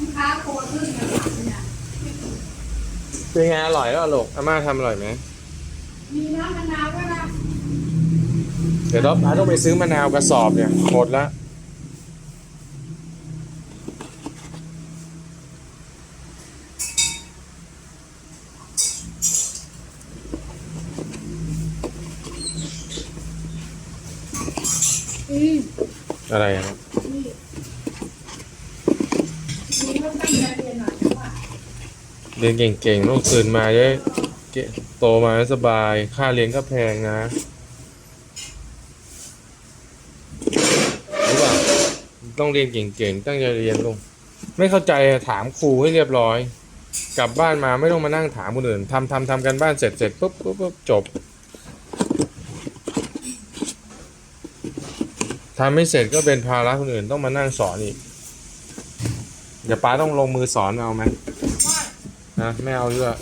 ลูกค้าโคขึ้นกันเนี่ยเป็นไงอร่อยแล้วลูกอาม่าทำอร่อยไหมมีน้ำมะนาวด้วยนะเดี๋ยวเราป้าต้องไปซื้อมะนาวกระสอบเนี่ยหมดแล้วอืมอะไรอะนี่มี ต้องตั้งใจเรียนหน่อยนะว่าเรียนเก่งๆลูกตื่นมาได้โตมาสบาย ค่าเรียนก็แพงนะรู้ป่ะต้องเรียนเก่งๆตั้งใจเรียนลูกไม่เข้าใจถามครูให้เรียบร้อย กลับบ้านมาไม่ต้องมานั่งถามคนอื่นทำทำทำกันบ้านเสร็จเสร็จปุ๊บปุ๊บปุ๊บจบทำไม่เสร็จก็เป็นภาระคนอื่นต้องมานั่งสอนอีก เดี๋ยวป้าต้องลงมือสอนเอาไหมนะไม่เอาด้วย